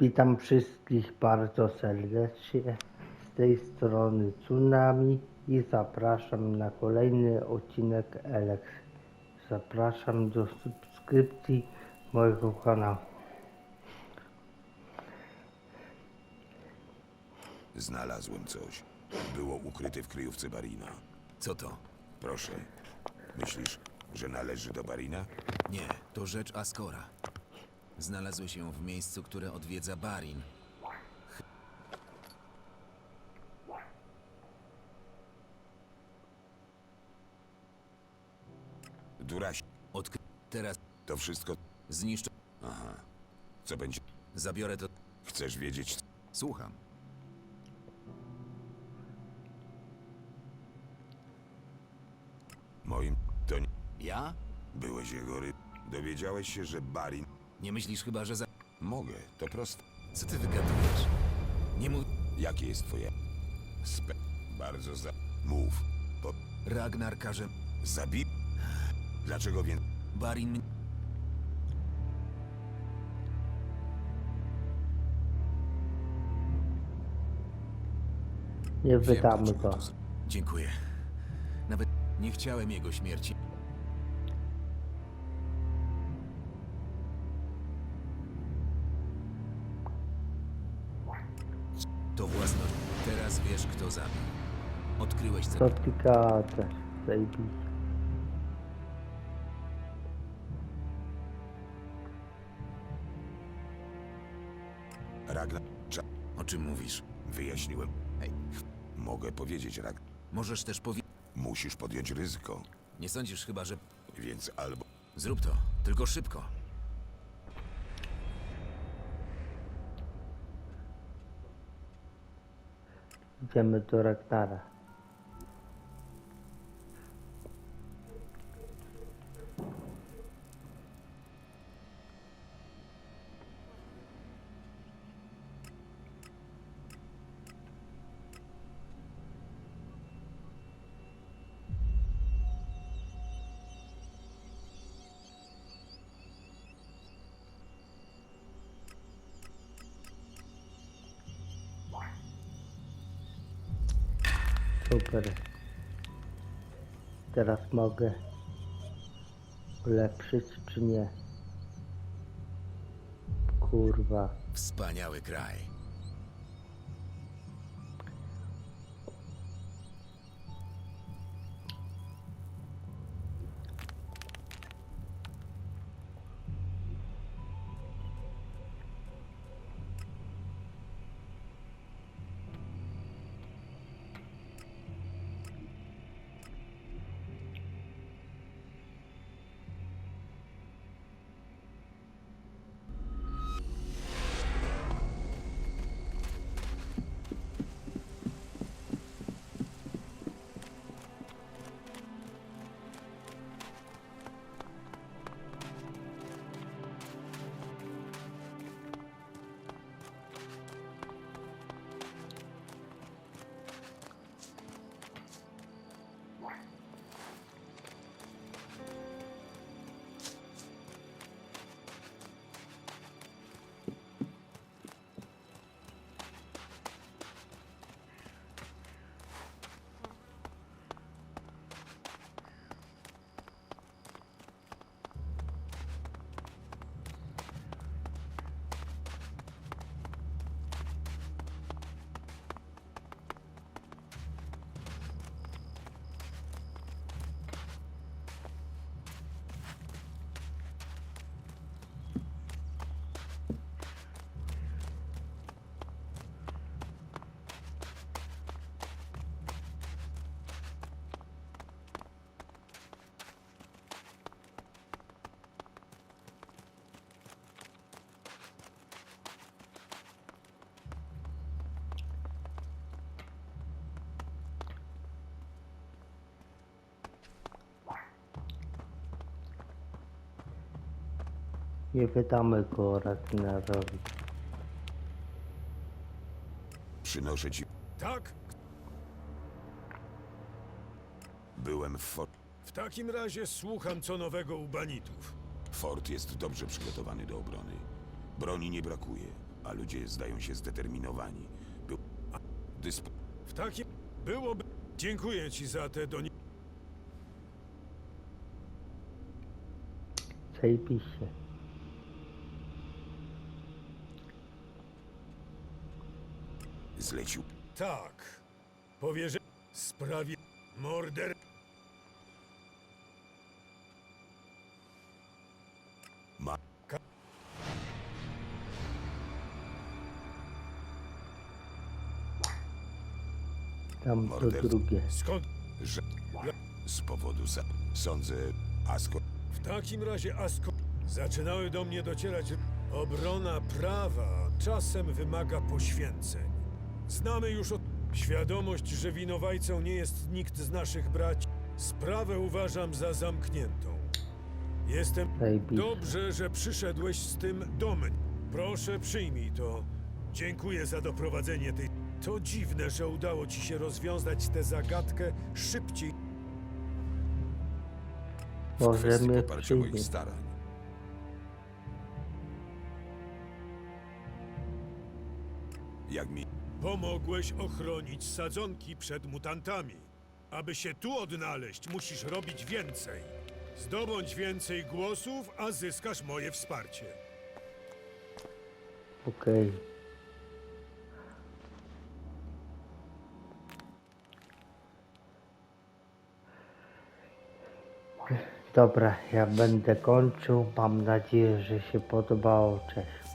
Witam wszystkich bardzo serdecznie. Z tej strony Tsunami i zapraszam na kolejny odcinek Elex. Zapraszam do subskrypcji mojego kanału. Znalazłem coś. Było ukryte w kryjówce Barina. Co to? Proszę. Myślisz, że należy do Barina? Nie, to rzecz Askora. Znalazły się w miejscu, które odwiedza Barin. Duraś. Odkry... Teraz To wszystko. zniszczę... Aha. Co będzie? Zabiorę to... Chcesz wiedzieć? Słucham. Moim. To nie. Ja? Byłeś jego ry... Dowiedziałeś się, że Barin. Nie myślisz chyba, że za... Mogę. To proste. Co ty wygadujesz? Nie mów... Jakie jest twoje. Spe... Bardzo za. Mów. Po... Ragnar każe... Zabi. Dlaczego więc. Barin... Nie Wiem, wydamy dlaczego go. to z- Dziękuję. Nawet nie chciałem jego śmierci. To własność. Teraz wiesz, kto zabił. Odkryłeś co. Co ty gadasz? Ragnar. Cza... O czym mówisz? Wyjaśniłem. Hej, Mogę powiedzieć, Ragnar. możesz też powiedzieć. Musisz podjąć ryzyko. Nie sądzisz chyba, że. Więc albo. Zrób to, tylko szybko. ya me doractara. Super. Teraz mogę ulepszyć czy nie? Kurwa. Wspaniały kraj. Nie wydamy go Ragnarowi. Przynoszę ci. Tak? Byłem w fort. W takim razie słucham co nowego u banitów. Fort jest dobrze przygotowany do obrony. Broni nie brakuje. a ludzie zdają się zdeterminowani. Był... A, dysp... W takim... Byłoby... Dziękuję ci za te doni... Zajebiście. Zlecił. Tak. Powierzę... Sprawie... Morder... Ma... Tam to Morderstwo. drugie. Skąd... że... Z powodu za... Sądzę... Asko... W takim razie, Asko... Zaczynały do mnie docierać... Obrona prawa czasem wymaga poświęceń. Znamy już od... Świadomość, że winowajcą nie jest nikt z naszych braci. Sprawę uważam za zamkniętą. Jestem... Dobrze, że przyszedłeś z tym do mnie. Proszę, przyjmij to. Dziękuję za doprowadzenie tej... To dziwne, że udało ci się rozwiązać tę zagadkę szybciej. W Może kwestii mnie poparcia moich przyjmie. starań. Jak mi... Pomogłeś ochronić sadzonki przed mutantami. Aby się tu odnaleźć, musisz robić więcej. Zdobądź więcej głosów, a zyskasz moje wsparcie. Okej. Dobra, ja będę kończył. Mam nadzieję, że się podobało. Cześć.